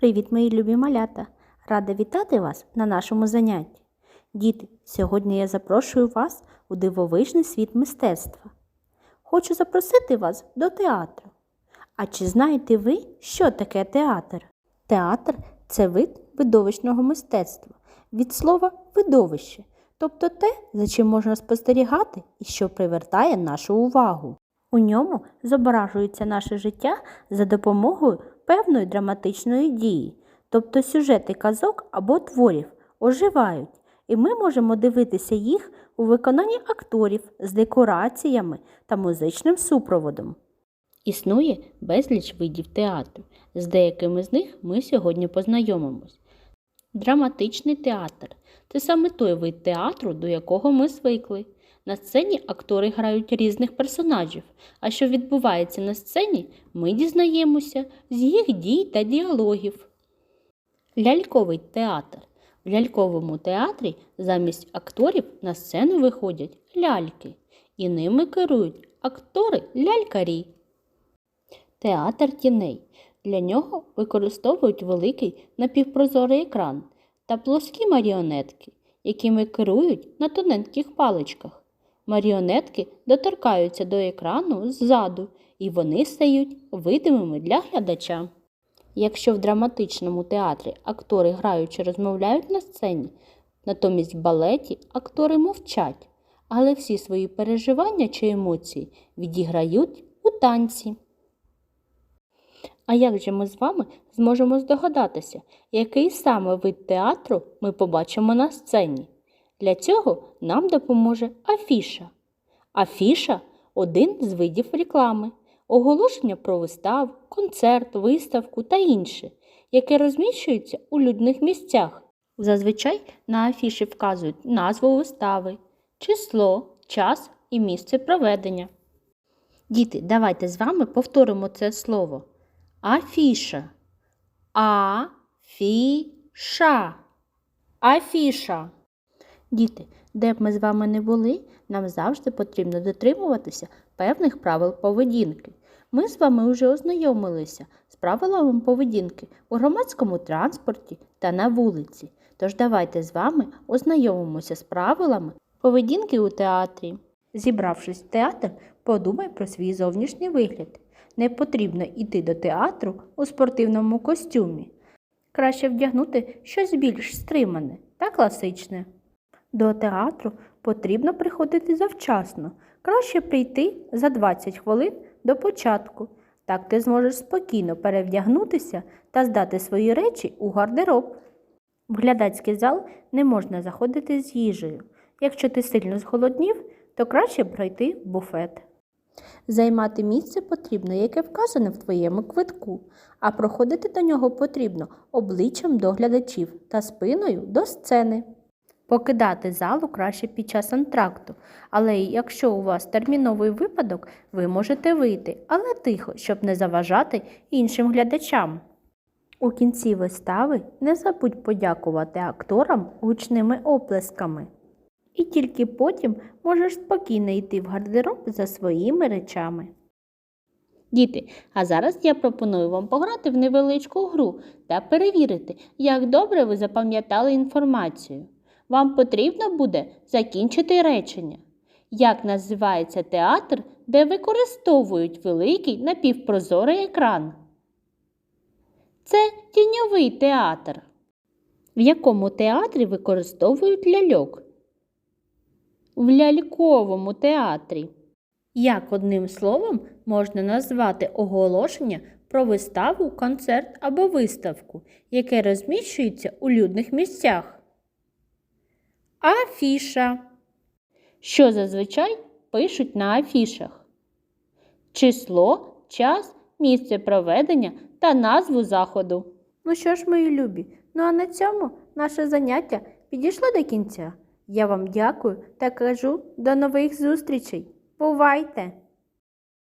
Привіт, мої любі малята! Рада вітати вас на нашому занятті. Діти, сьогодні я запрошую вас у дивовижний світ мистецтва. Хочу запросити вас до театру. А чи знаєте ви, що таке театр? Театр це вид видовищного мистецтва, від слова видовище, тобто те, за чим можна спостерігати і що привертає нашу увагу. У ньому зображується наше життя за допомогою певної драматичної дії, тобто сюжети казок або творів оживають, і ми можемо дивитися їх у виконанні акторів з декораціями та музичним супроводом. Існує безліч видів театру. З деякими з них ми сьогодні познайомимось. Драматичний театр це саме той вид театру, до якого ми звикли. На сцені актори грають різних персонажів, а що відбувається на сцені, ми дізнаємося з їх дій та діалогів. Ляльковий театр. В ляльковому театрі замість акторів на сцену виходять ляльки, і ними керують актори-лялькарі. Театр тіней. Для нього використовують великий напівпрозорий екран та плоскі маріонетки, якими керують на тоненьких паличках. Маріонетки доторкаються до екрану ззаду, і вони стають видимими для глядача. Якщо в драматичному театрі актори граючи розмовляють на сцені, натомість в балеті актори мовчать, але всі свої переживання чи емоції відіграють у танці. А як же ми з вами зможемо здогадатися, який саме вид театру ми побачимо на сцені? Для цього нам допоможе афіша. Афіша один з видів реклами, оголошення про вистав, концерт, виставку та інше, яке розміщується у людних місцях. Зазвичай на афіші вказують назву вистави, число, час і місце проведення. Діти, давайте з вами повторимо це слово. Афіша. Афіша. Афіша. Діти, де б ми з вами не були, нам завжди потрібно дотримуватися певних правил поведінки. Ми з вами вже ознайомилися з правилами поведінки у громадському транспорті та на вулиці. Тож давайте з вами ознайомимося з правилами поведінки у театрі. Зібравшись в театр, подумай про свій зовнішній вигляд. Не потрібно йти до театру у спортивному костюмі. Краще вдягнути щось більш стримане та класичне. До театру потрібно приходити завчасно. Краще прийти за 20 хвилин до початку. Так ти зможеш спокійно перевдягнутися та здати свої речі у гардероб. В глядацький зал не можна заходити з їжею. Якщо ти сильно зголоднів, то краще пройти в буфет. Займати місце потрібно, яке вказане в твоєму квитку, а проходити до нього потрібно обличчям до глядачів та спиною до сцени. Покидати залу краще під час антракту, але якщо у вас терміновий випадок, ви можете вийти, але тихо, щоб не заважати іншим глядачам. У кінці вистави не забудь подякувати акторам гучними оплесками. І тільки потім можеш спокійно йти в гардероб за своїми речами. Діти, а зараз я пропоную вам пограти в невеличку гру та перевірити, як добре ви запам'ятали інформацію. Вам потрібно буде закінчити речення. Як називається театр, де використовують великий напівпрозорий екран? Це тіньовий театр. В якому театрі використовують ляльок? В ляльковому театрі. Як одним словом можна назвати оголошення про виставу, концерт або виставку, яке розміщується у людних місцях? Афіша. Що зазвичай пишуть на афішах? Число, час, місце проведення та назву заходу. Ну що ж, мої любі, ну а на цьому наше заняття підійшло до кінця. Я вам дякую та кажу до нових зустрічей. Бувайте!